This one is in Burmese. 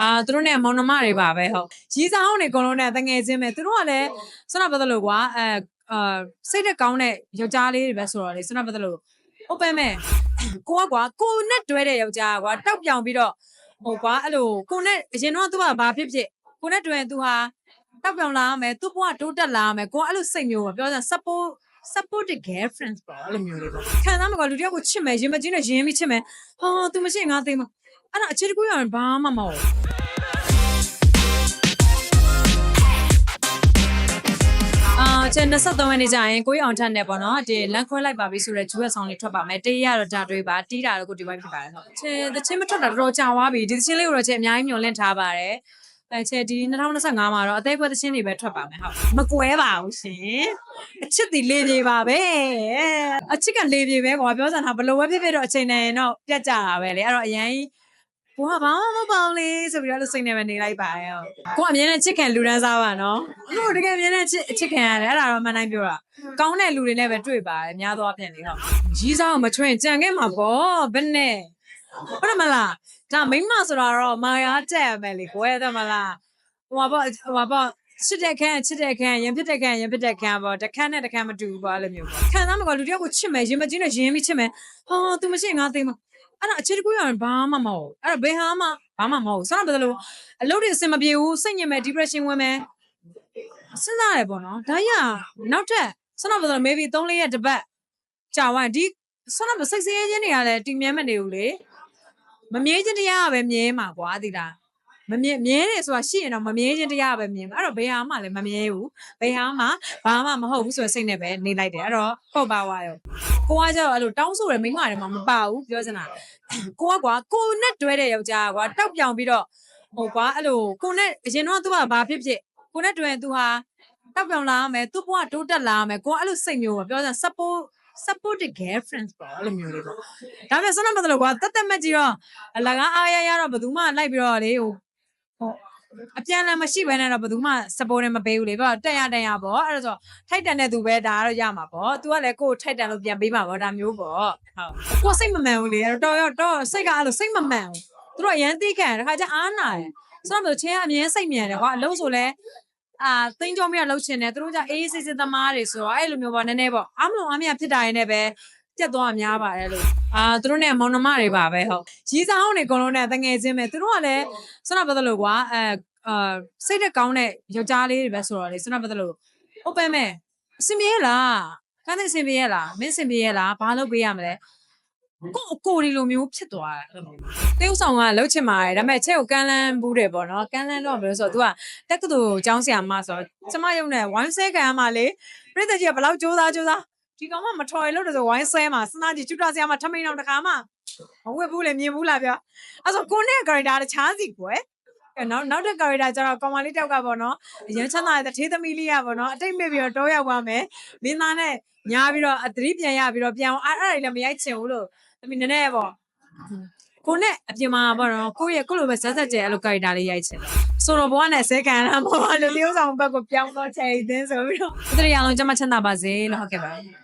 အာသူတို့နဲ့မောင်နှမတွေပါပဲဟုတ်ရီစာဟောင်းတွေအကုန်လုံးနဲ့တငယ်ချင်းပဲသူတို့ကလည်းဆွမ်းနာပတ်သက်လို့ကွာအဲအာစိတ်သက်ကောင်းတဲ့ယောက်ျားလေးတွေပဲဆိုတော့လေဆွမ်းနာပတ်သက်လို့ဟုတ်ပဲမဲ့ကိုကကွာကိုနဲ့တွဲတဲ့ယောက်ျားကွာတောက်ပြောင်ပြီးတော့ဟိုကွာအဲ့လိုကိုနဲ့အရင်တော့သူကဘာဖြစ်ဖြစ်ကိုနဲ့တွဲရင်သူဟာတောက်ပြောင်လာရမယ်သူ့ဘဝတိုးတက်လာရမယ်ကိုကအဲ့လိုစိတ်မျိုးပဲပြောစမ်း support supported girlfriends ပေါ့အဲ့လိုမျိုးလေးပေါ့ခံစားမှာကလူတယောက်ကိုချစ်မယ်ရင်မကြီးနဲ့ရင်ပြီးချစ်မယ်ဟာ तू မရှိရင်ငါသိမှာအဲ့ဒါအခြေတကူရရင်ဘာမှမဟုတ် ဘူးအာကျန်23ရက်နေ့ကျရင်ကိုရအောင်ထက်နဲ့ပေါ့နော်ဒီလန်ခွဲလိုက်ပါပြီဆိုတော့ဂျူရဲ့ဆောင်းလေးထွက်ပါမယ်တေးရတော့ဒါတွေပါတီးတာတော့ကိုဒီဘိုင်းဖြစ်ပါတယ်ဟုတ်ချေတချင်းမထွက်တာတော်တော်ကြာသွားပြီဒီတချင်းလေးကိုတော့ချေအများကြီးမျှော်လင့်ထားပါတယ်အဲချေဒီ2025မှာတော့အသေးဖွဲတချင်းတွေပဲထွက်ပါမယ်ဟုတ်မကွဲပါဘူးရှင်အချစ်တီလေးပြေပါပဲအချစ်ကလေးပြေပဲကွာပြောစမ်းတာဘလို့ပဲဖြစ်ဖြစ်တော့အချိန်နဲ့ရင်တော့ပြတ်ကြတာပဲလေအဲ့တော့အရင် ဘွာဘာမှမပေါ့လေဆိုပြီးတော့လို့စိတ်နဲ့ပဲနေလိုက်ပါရဲ့ဟုတ်ကိုကအမြဲတမ်းချစ်ခံလူတန်းစားပါနော်ကိုတကယ်အမြဲတမ်းချစ်ချစ်ခံရတယ်အဲ့ဒါတော့မှန်တိုင်းပြောတာကောင်းတဲ့လူတွေနဲ့ပဲတွေ့ပါတယ်များသောအားဖြင့်လေဟုတ်ရီးစားအောင်မချွင်းကြံခဲ့မှာပေါ့ဘယ်နဲ့ဟုတ်တယ်မလားဒါမိန်းမဆိုတာတော့မာယာတက်ရမယ်လေကိုယ်ရတယ်မလားဟိုပါပေါ့ဟိုပါပေါ့ချစ်တဲ့ခန်းချစ်တဲ့ခန်းရင်ဖြစ်တဲ့ခန်းရင်ဖြစ်တဲ့ခန်းပေါ့တစ်ခန်းနဲ့တစ်ခန်းမတူဘူးပေါ့အဲ့လိုမျိုးပေါ့ခံစားမှာကလူတယောက်ကိုချစ်မယ်ရင်မကြီးနဲ့ရင်ပြီးချစ်မယ်ဟာ तू မရှိရင်ငါသိမှာ အဲ့ဒါအခြေတကူရရင်ဘာမှမဟုတ်ဘူးအဲ့ဒါဘယ်ဟာမှဘာမှမဟုတ်ဘူးဆိုတော့ဘယ်လိုအလုပ်တွေအဆင်မပြေဘူးစိတ်ညစ်မယ် depression ဝင်မယ်စဉ်းစားရပေါ့နော်ဒါကြီးကနောက်ထပ်ဆိုတော့ဘယ်လို maybe 3-4ရက်တစ်ပတ်ကြာသွားရင်ဒီဆိုတော့စိတ်ဆင်းရဲခြင်းတွေကလည်းတည်မြဲမနေဘူးလေမမြဲခြင်းတရားကပဲမြဲမှာကွာသိလားမမြဲမြဲတယ်ဆိုတာရှိရင်တော့မမြဲခြင်းတရားပဲမြင်မှာအဲ့တော့ဘယ်ဟာမှလည်းမမြဲဘူးဘယ်ဟာမှဘာမှမဟုတ်ဘူးဆိုတဲ့စိတ်နဲ့ပဲနေလိုက်တယ်အဲ့တော့ဟုတ်ပါဝါရော ကိုကကျတော့အဲ့လိုတောင်းဆိုတယ်မိန်းမတွေမှမပါဘူးပြောစမ်းတာကိုကကွာကိုနဲ့တွဲတဲ့ယောက်ျားကွာတောက်ပြောင်ပြီးတော့ဟိုကွာအဲ့လိုကိုနဲ့အရင်တော့သူကဘာဖြစ်ဖြစ်ကိုနဲ့တွဲရင်သူဟာတောက်ပြောင်လာရမယ်သူ့ဘဝတိုးတက်လာရမယ်ကိုကအဲ့လိုစိတ်မျိုးပဲပြောစမ်း support supported girlfriends ပေါ့အဲ့လိုမျိုးလေးပေါ့ဒါပေမဲ့ဆွမ်းနာမတလို့ကွာတက်တက်မက်ကြီးတော့အလကားအားရရတော့ဘယ်သူမှလိုက်ပြီးတော့လေဟိုဟို အပြန်လည်းမရှိဘဲနဲ့တော့ဘယ်သူမှ support နဲ့မပေးဘူးလေပေါ့တက်ရတက်ရပေါ့အဲ့ဒါဆိုထိုက်တန်တဲ့သူပဲဒါကတော့ရမှာပေါ့ तू ကလည်းကိုယ်ထိုက်တန်လို့ပြန်ပေးမှာပေါ့ဒါမျိုးပေါ့ဟုတ်ကိုယ်စိတ်မမှန်ဘူးလေတော်ရောတော့စိတ်ကအဲ့လိုစိတ်မမှန်ဘူးသူတို့အရန်သိခံတယ်တခါကျအားနာတယ်ဆိုတော့ချင်းကအမြင်စိတ်မြန်တယ်ကွာအလုံးဆိုလဲအာသိန်းကြောမိရလှုပ်ချင်တယ်သူတို့ကြအေးစစ်စစ်သမားတွေဆိုတော့အဲ့လိုမျိုးပေါ့နည်းနည်းပေါ့အမလို့အမရဖြစ်တာရင်လည်းပဲ ပြတ်သွားများပါတယ်လို့အာသူတို့နဲ့မောင်နှမတွေပါပဲဟုတ်ရီးစားဟောင်းတွေအကုန်လုံးနဲ့တငယ်ချင်းပဲသူတို့ကလည်းဆွမ်းနာပတ်သက်လို့ကွာအဲအာစိတ်သက်ကောင်းတဲ့ယောက်ျားလေးတွေပဲဆိုတော့လေဆွမ်းနာပတ်သက်လို့ဟုတ်ပဲမဲ့အစင်ပြေးလားခန်းသိစင်ပြေးရလားမင်းစင်ပြေးရလားဘာလုပ်ပေးရမလဲကိုအကိုဒီလိုမျိုးဖြစ်သွားတယ်အဲ့လိုမျိုးတေးဥဆောင်ကလှုပ်ချင်ပါတယ်ဒါပေမဲ့ချက်ကိုကန်းလန်းဘူးတယ်ပေါ့နော်ကန်းလန်းတော့ဘယ်လိုဆိုတော့ तू ကတက်ကတူကျောင်းဆရာမဆိုတော့ကျမရုံနဲ့ဝိုင်းဆဲခံရမှလေပြည့်တဲ့ကြီးကဘယ်လောက်ကြိုးစားကြိုးစား ဒီကောင်ကမထော်ရလို့ဆိုဝိုင်းဆဲမှာစနာကြီးကျွတ်ဆရာမထမိန်အောင်တခါမှမဝက်ဘူးလေမြင်ဘူးလားပြောအဲ့ဆိုကိုနဲ့ character တခြားစီကွယ်အဲ့နောက်နောက်တဲ့ character ကျတော့ကောင်မလေးတောက်ကပေါ့နော်အရင်ချမ်းသာတဲ့ထေးသမီးလေးကပေါ့နော်အတိတ်မဲ့ပြီးတော့တောရောက်သွားမယ်မင်းသားနဲ့ညားပြီးတော့အသတိပြန်ရပြီးတော့ပြန်အောင်အဲ့အဲ့ဒါတွေလည်းမရိုက်ချင်ဘူးလို့သမီးနည်းနည်းပေါ့ကိုနဲ့အပြင်မှာပေါ့နော်ကိုရဲ့ကိုလိုပဲဇက်ဇက်ကျဲအဲ့လို character လေးရိုက်ချင်တယ်ဆိုတော့ဘဝနဲ့ဆဲခံရမှာပေါ့လေလျှိုးဆောင်ဘက်ကိုပြောင်းတော့ချယ်သင်းဆိုပြီးတော့သူတို့ရအောင်ကျမချမ်းသာပါစေလို့ဟုတ်ကဲ့ပါ